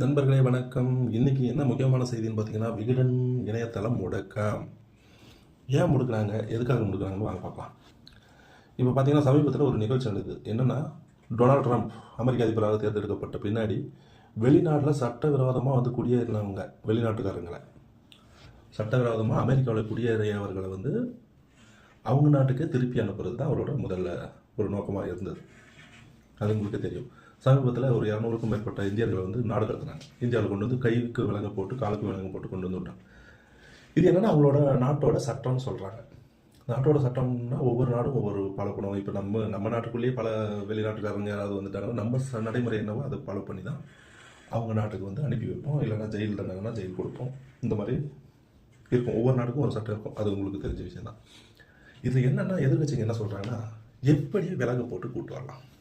நண்பர்களே வணக்கம். இன்றைக்கி என்ன முக்கியமான செய்தின்னு பார்த்தீங்கன்னா விகடன் இணையதளம் முடக்கம். ஏன் முடுக்கிறாங்க? எதுக்காக முடுக்கிறாங்கன்னு வாங்க பார்க்கலாம் இப்போ பார்த்தீங்கன்னா சமீபத்தில் ஒரு நிகழ்ச்சி நடந்தது என்னென்னா டொனால்ட் ட்ரம்ப் அமெரிக்க அதிபராக தேர்ந்தெடுக்கப்பட்ட பின்னாடி வெளிநாட்டில் சட்டவிரோதமாக வந்து குடியேறினவங்க வெளிநாட்டுக்காரங்களை. சட்டவிரோதமாக அமெரிக்காவில் குடியேறியவர்களை வந்து அவங்க நாட்டுக்கு திருப்பி அனுப்புறது தான் அவரோட முதல்ல ஒரு நோக்கமாக இருந்தது. அது உங்களுக்கு தெரியும். சமீபத்தில் ஒரு இரநூறுக்கும் மேற்பட்ட இந்தியர்களை வந்து நாடு கடத்தினாங்க. இந்தியாவில் கொண்டு வந்து கைக்கு விலங்க போட்டு காலுக்கு விலங்க போட்டு கொண்டு வந்து விட்டாங்க. இது என்னென்னா அவங்களோட நாட்டோட சட்டம்னு சொல்கிறாங்க நாட்டோட சட்டம்னா ஒவ்வொரு நாடும் ஒவ்வொரு பழக்கணும். இப்போ நம்ம நம்ம நாட்டுக்குள்ளேயே பல வெளிநாட்டுக்காரங்க யாராவது வந்துட்டாங்கன்னா நம்ம ச- நடைமுறை என்னவோ அதை ஃபாலோ பண்ணி தான் அவங்க நாட்டுக்கு வந்து அனுப்பி வைப்போம். இல்லைன்னா ஜெயில் தண்டனைனா ஜெயில் கொடுப்போம். இந்த மாதிரி இருக்கும். ஒவ்வொரு நாட்டுக்கும் ஒரு சட்டம் இருக்கும். அது உங்களுக்கு தெரிஞ்ச விஷயம் தான் இதில் என்னென்னா எதிர்கட்சிங்க என்ன சொல்கிறாங்கன்னா எப்படி விலங்கு போட்டு கூட்டு வரலாம்.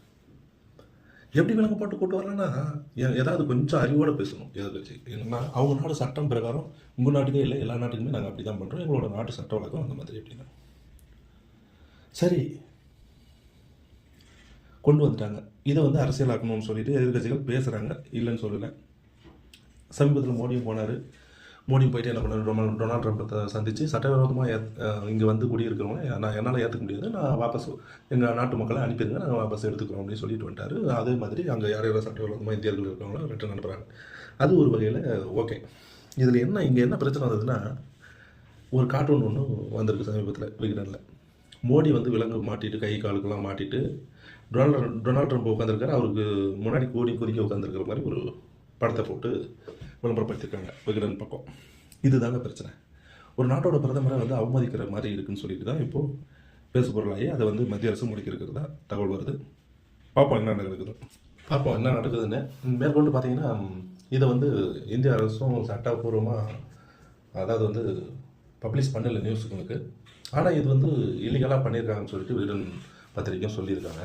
எப்படி விலங்கு போட்டு கூட்டு வரலன்னா ஏதாவது கொஞ்சம் அறிவோட பேசணும். எதிர்கட்சி என்னன்னா அவங்க நாடு சட்டம் பிரகாரம் உங்கள் நாட்டுக்கே இல்லை எல்லா நாட்டுக்குமே நாங்கள் அப்படி தான் பண்ணுறோம் எங்களோட நாட்டு சட்ட வழக்கம் அந்த மாதிரி எப்படின்னா. சரி. கொண்டு வந்துட்டாங்க. இதை வந்து அரசியலாக்கணும்னு சொல்லிட்டு எதிர்கட்சிகள் பேசுகிறாங்க இல்லைன்னு சொல்லலை. சமீபத்தில் மோடியும் போனார். மோடி போயிட்டு என்ன பண்ணார் டொனால்ட் டொனால்ட் ட்ரம்ப்பை சந்தித்து சட்டவிரோதமாக இங்கே வந்து குடியிருக்கிறவங்க நான் என்னால் ஏற்றுக்க முடியாது நான் வாபஸ் எங்கள் நாட்டு மக்களை அனுப்பிடுங்க நாங்கள் வாபஸ் எடுத்துக்கிறோம் அப்படின்னு சொல்லிட்டு வந்துட்டாரு. அதே மாதிரி அங்கே யார் யாரோ சட்டவிரோதமாக இந்தியர்கள் இருக்கிறவங்களோ ரிட்டர்ன் அனுப்புகிறாங்க அது ஒரு வகையில் ஓகே. இதில் என்ன இங்கே என்ன பிரச்சனை வந்ததுன்னா ஒரு கார்ட்டூன் ஒன்று வந்திருக்கு சமீபத்தில் விகடனில். மோடி வந்து விலங்கு மாட்டிட்டு கை காலுக்கெல்லாம் மாட்டிட்டு டொனால்ட் டொனால்ட் ட்ரம்ப் உட்காந்துருக்காரு அவருக்கு முன்னாடி கோடி கொதிக்க உட்காந்துருக்கிற மாதிரி ஒரு படத்தை போட்டு விளம்பரப்படுத்தியிருக்காங்க விகடன் பக்கம். இதுதாங்க பிரச்சனை. ஒரு நாட்டோட பிரதமரை வந்து அவமதிக்கிற மாதிரி இருக்குன்னு சொல்லிட்டு தான் இப்போது பேசுபொருளாகி அதை வந்து மத்திய அரசு முடிக்கிறதா தகவல் வருது. பார்ப்போம் என்ன நடக்குது. பார்ப்போம் என்ன நடக்குதுன்னு மேற்கொண்டு பார்த்தீங்கன்னா இதை வந்து இந்திய அரசும் சட்டப்பூர்வமாக அதாவது வந்து பப்ளிஷ் பண்ணலை நியூஸுங்களுக்கு ஆனால் இது வந்து இல்லீகலாக பண்ணியிருக்காங்கன்னு சொல்லிட்டு விகடன் பத்திரிக்கையும் சொல்லியிருக்காங்க.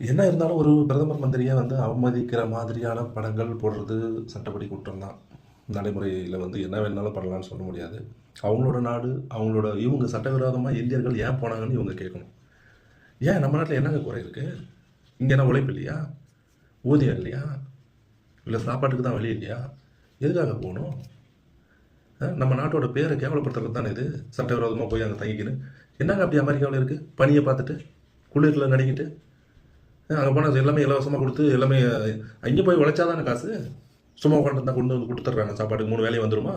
என்ன இருந்தாலும் ஒரு பிரதமர் மந்திரியை வந்து அவமதிக்கிற மாதிரியான படங்கள் போடுறது சட்டப்படி குற்றம் தான் நடைமுறையில் வந்து என்ன வேணாலும் பண்ணலாம்னு சொல்ல முடியாது. அவங்களோட நாடு அவங்களோட இவங்க சட்டவிரோதமாக இந்தியர்கள் ஏன் போனாங்கன்னு இவங்க கேட்கணும். ஏன் நம்ம நாட்டில் என்னங்க குறை இருக்குது இங்கே என்ன உழைப்பு இல்லையா? ஊதியம் இல்லையா? இல்லை சாப்பாட்டுக்கு தான் வழி இல்லையா? எதுக்காக போகணும்? நம்ம நாட்டோட பேரை கேவலப்படுத்துறது தானே இது? சட்டவிரோதமாக போய் அங்கே தங்கிக்கின்னு. என்னங்க அப்படி அமெரிக்காவில் இருக்குது பனியை பார்த்துட்டு குளிரில் நடிக்கிட்டு அங்கே போனால் எல்லாமே இலவசமாக கொடுத்து எல்லாமே அங்கே போய் உழைச்சா தானே காசு? சும்மா உட்காந்து தான் கொண்டு வந்து கொடுத்துட்றாங்க சாப்பாட்டுக்கு மூணு வேலையும் வந்துருமா?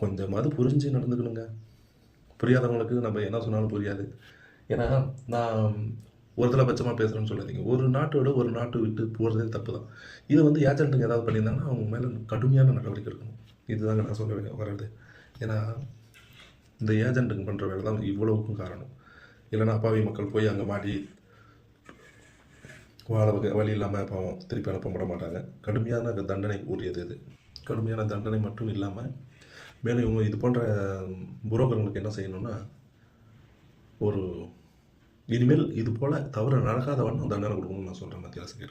கொஞ்சமாவது புரிஞ்சு நடந்துக்கணுங்க. புரியாதவங்களுக்கு நம்ம என்ன சொன்னாலும் புரியாது. ஏன்னா நான் ஒருதலை பட்சமாக பேசுகிறேன்னு சொல்லாதீங்க. ஒரு நாட்டோட ஒரு நாட்டு விட்டு போகிறதே தப்பு தான் இதை வந்து ஏஜென்ட்டுங்க ஏதாவது பண்ணியிருந்தாங்கன்னா அவங்க மேலே கடுமையான நடவடிக்கை எடுக்கணும். இதுதாங்க நான் சொல்ல வேண்டிய வர்றது. ஏன்னா இந்த ஏஜென்ட்டுங்க பண்ணுற வேலை தான் இவ்வளவுக்கும் காரணம். இல்லைன்னா அப்பாவி மக்கள் போய் அங்கே மாட்டி வாழ வழி இல்லாமல் பாவம் திருப்பி அனுப்ப விட மாட்டாங்க. கடுமையான தண்டனை கூறியது இது. கடுமையான தண்டனை மட்டும் இல்லாமல் மேலும் இவங்க இது போன்ற புரோக்கர்களுக்கு என்ன செய்யணும்னா ஒரு இனிமேல் இது போல் தவறு நடக்காத வண்ணம் தண்டனை கொடுக்கணும்னு நான் சொல்கிறேன் மத்திய அரசுக்கு.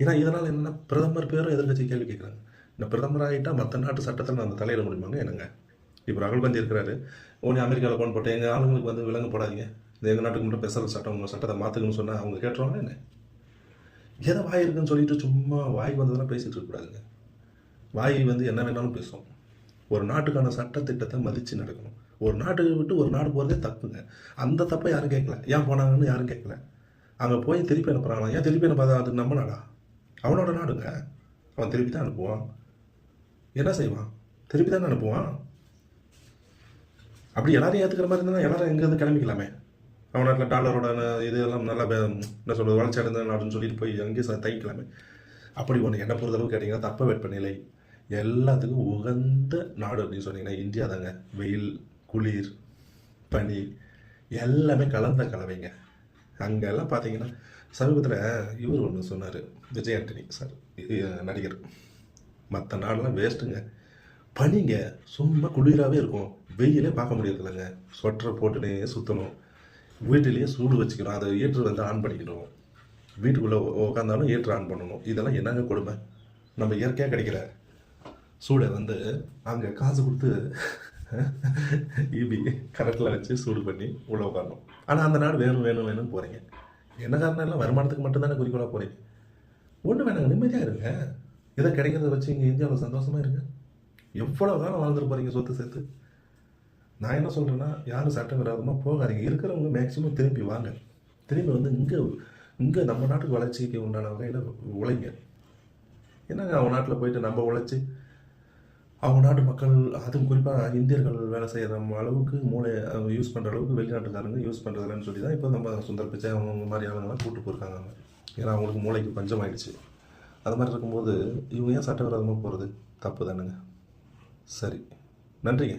ஏன்னா இதனால் என்ன பிரதமர் பேரும் எதிர்கட்சி கேள்வி கேட்குறாங்க. இந்த பிரதமர் ஆகிட்டால் மற்ற நாட்டு சட்டத்தில் நான் அந்த தலையிட முடியுமாங்க என்னங்க? இப்போ ராகுல் காந்தி இருக்கிறாரு. உடனே அமெரிக்காவில் போன் போட்டு எங்கள் ஆளுங்களுக்கு வந்து விலங்கு போடாதீங்க. இந்த எங்கள் நாட்டுக்கு மட்டும் ஸ்பெஷல் சட்டம் உங்கள் சட்டத்தை மாற்றுக்கணும்னு சொன்னால் அவங்க கேட்டுருவாங்க என்ன? எதை வாய் இருக்குன்னு சொல்லிட்டு சும்மா வாய்க்கு வந்ததெல்லாம் பேசிகிட்டு இருக்கக்கூடாதுங்க வாய் வந்து என்ன வேணாலும் பேசும். ஒரு நாட்டுக்கான சட்டத்திட்டத்தை மதித்து நடக்கணும். ஒரு நாட்டுக்கு விட்டு ஒரு நாடு போகிறதே தப்புங்க. அந்த தப்பை யாரும் கேட்கல. ஏன் போனாங்கன்னு யாரும் கேட்கல. அங்கே போய் திருப்பி அனுப்புகிறாங்களா ஏன் திருப்பி அனுப்பாத? அது நம்ம நாடா? அவனோட நாடுங்க. அவன் திருப்பி தான் அனுப்புவான். என்ன செய்வான்? திருப்பி தானே அனுப்புவான்? அப்படி எல்லாரையும் ஏற்றுக்கிற மாதிரி இருந்தால் எல்லாரும் எங்கேருந்து கிளம்பிக்கலாமே? அவன் நாட்டில் டாலரோட இதெல்லாம் நல்லா என்ன சொல்கிறது வளர்ச்சி அடைந்த நாடுன்னு சொல்லிட்டு போய் அங்கேயும் தைக்கலாமே அப்படி ஒன்று என்ன பொறுத்தளவு கேட்டிங்கன்னா தப்ப வெப்பநிலை எல்லாத்துக்கும் உகந்த நாடு அப்படின்னு சொன்னீங்கன்னா இந்தியா தாங்க. வெயில் குளிர் பனி எல்லாமே கலந்த கலவைங்க. அங்கெல்லாம் பார்த்தீங்கன்னா சமீபத்தில் இவர் ஒன்று சொன்னார் விஜய் ஆண்டனி சார் நடிகர். மற்ற நாடெல்லாம் வேஸ்ட்டுங்க. பனிங்க சும்மா குளிராகவே இருக்கும். வெயிலே பார்க்க முடியறதில்லைங்க. ஸ்வெட்டரை போட்டுனே சுற்றணும் வீட்டிலேயே சூடு வச்சுக்கணும் அதை ஏற்று வந்து ஆன் பண்ணிக்கணும். வீட்டுக்குள்ளே உட்காந்தாலும் ஏற்று ஆன் பண்ணணும். இதெல்லாம் என்னங்க கொடுமை? நம்ம இயற்கையாக கிடைக்கிற சூடை வந்து அங்கே காசு கொடுத்து இபி கரண்டில் வச்சு சூடு பண்ணி உள்ளே உட்காரணும் ஆனால் அந்த நாடு வேணும் வேணும் வேணும்னு போகிறீங்க என்ன காரணம்? இல்லை வருமானத்துக்கு மட்டும்தானே குறிக்கோளாக போகிறீங்க ஒன்றும் வேணாங்க நிம்மதியாக இருங்க. எதை கிடைக்கிறத வச்சு இங்கே இந்தியாவில் சந்தோஷமாக இருங்க. எவ்வளோ காலம் வாழ்ந்துட்டு போகிறீங்க சொத்து சேர்த்து? நான் என்ன சொல்கிறேன்னா யாரும் சட்டவிரோதமாக போகாதீங்க. இருக்கிறவங்க மேக்ஸிமம் திரும்பி வாங்க. திரும்பி வந்து இங்கே இங்கே நம்ம நாட்டுக்கு வளர்ச்சிக்கு உண்டான வகையில் உழைங்க. என்னங்க அவங்க நாட்டில் போயிட்டு நம்ம உழைச்சி அவங்க நாட்டு மக்கள் அதுவும் குறிப்பாக இந்தியர்கள் வேலை செய்கிற அளவுக்கு மூளை யூஸ் பண்ணுற அளவுக்கு வெளிநாட்டுக்காரங்க யூஸ் பண்ணுறதுலன்னு சொல்லி தான் இப்போ நம்ம சுந்தர் பிச்சை அவங்க மாதிரி ஆளுங்கெல்லாம் கூப்பிட்டு போயிருக்காங்க அவங்க. ஏன்னா அவங்களுக்கு மூளைக்கு பஞ்சம் ஆயிடுச்சு அது மாதிரி இருக்கும்போது இவங்க ஏன் சட்டவிரோதமாக போகிறது தப்பு தானுங்க. சரி. நன்றிங்க.